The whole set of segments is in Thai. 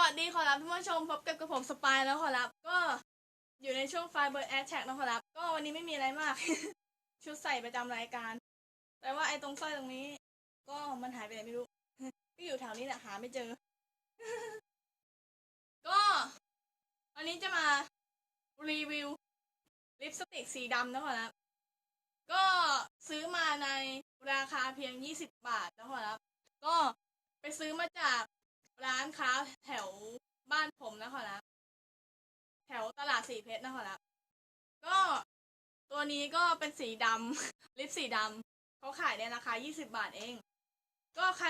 วัสดีขอรับท่านผู้ชมพบกับกระผมสปายแล้วขอรับ ก็อยู่ในช่วงไฟเบอร์แอดแท็กนะขอรับ ก็วันนี้ไม่มีอะไรมาก ชุดใส่ประจำรายการ แต่ว่าไอ้ตรงสร้อยตรงนี้ ก็มันหายไปไหนไม่รู้ ก็อยู่แถวนี้แหละหาไม่เจอ ก็วันนี้จะมารีวิวลิปสติกสีดำนะขอรับ ก็ซื้อมาในราคาเพียง 20 บาทนะขอรับ ก็ไปซื้อมาจากร้านค้าแถวบ้า นะขอรับแถวตลาดสีเพชรนะขอรับก็ตัวนี้ก็เป็นสีดำ ลิปสีดำเขาขายในราคา 20 บาทเอง ก็ใคร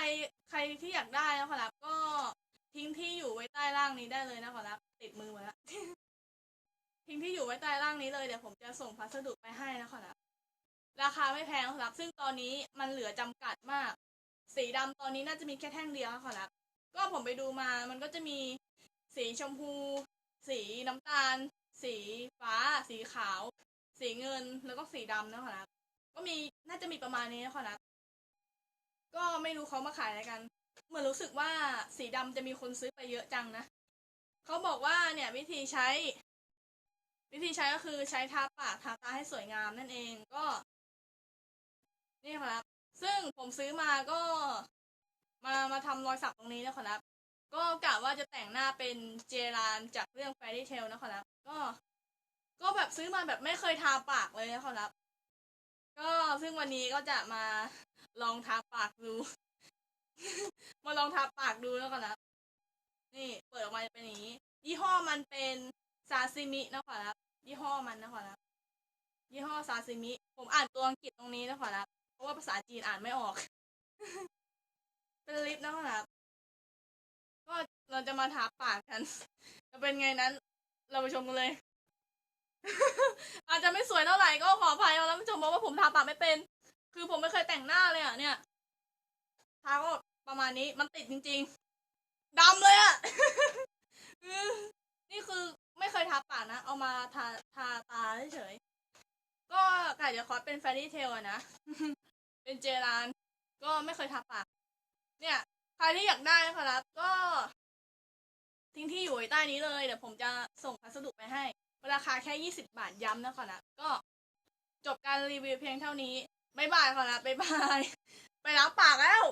ใครที่อยากได้นะขอรับก็ทิ้งที่อยู่ไว้ใต้ล่างนี้ได้เลยนะขอรับ ติดมือมาแล้วทิ้งที่อยู่ไว้ใต้ล่างนี้เลยเดี๋ยวผมจะส่งพัสดุไปให้นะขอรับราคาไม่แพงนะครับ ซึ่งตอนนี้มันเหลือจำกัดมาก สีดำตอนนี้น่าจะมีแค่แท่งเดียวขอรับก็ผมไปดูมา มันก็จะมี สีชมพู สีน้ำตาล สีฟ้า สีขาว สีเงินแล้วก็สีดำนะขอรับก็มีน่าจะมีประมาณนี้นะขอรับก็ไม่รู้เขามาขายอะไรกัน เหมือนรู้สึกว่าสีดำจะมีคนซื้อไปเยอะจังนะเขาบอกว่าเนี่ยวิธีใช้ วิธีใช้ก็คือใช้ทาปากทาตาให้สวยงามนั่นเองก็ นี่ครับ ซึ่งผมซื้อมาก็มามาทำรอยสักตรงนี้นะขอรับ ก็กะว่าจะแต่งหน้าเป็นเจรานจากเรื่อง Fairy Tail นะขอรับ ก็ ก็แบบซื้อมาแบบไม่เคยทาปากเลยนะขอรับ ก็ซึ่งวันนี้ก็จะมาลองทาปากดู มาลองทาปากดูแล้วกันนะนี่เปิดออกมาเป็นอย่างนี้ ยี่ห้อมันเป็นซาซิมินะขอรับ ยี่ห้อมันนะขอรับ ยี่ห้อซาซิมิ ผมอ่านตัวอังกฤษตรงนี้นะขอรับ เพราะว่าภาษาจีนอ่านไม่ออก เป็นลิปนะครับ จะมาทาปากกันจะเป็นไงนั้น เราไปชมกันเลย อาจจะไม่สวยเท่าไหร่ก็ขออภัยเราแล้วผู้ชมเพราะว่าผมทาปากไม่เป็น คือผมไม่เคยแต่งหน้าเลยอะเนี่ยทาก็ประมาณนี้มันติดจริง ๆดำเลยอะนี่คือไม่เคยทาปากนะ เอามาทาทาตาเฉยๆก็ก่เดียคอสเป็นแฟรี่เทลอะนะ เป็นเจราน ก็ไม่เคยทาปาก เนี่ย ใครที่อยากได้นะครับ ก็ ทิ้งที่อยู่ไว้ใต้นี้เลยเดี๋ยวผมจะส่งพัสดุไปให้ ราคาแค่ 20 บาทย้ำนะขอรับก็จบการรีวิวเพียงเท่านี้ บ๊ายบายขอรับบ๊ายบาย ไปล้างปากแล้ว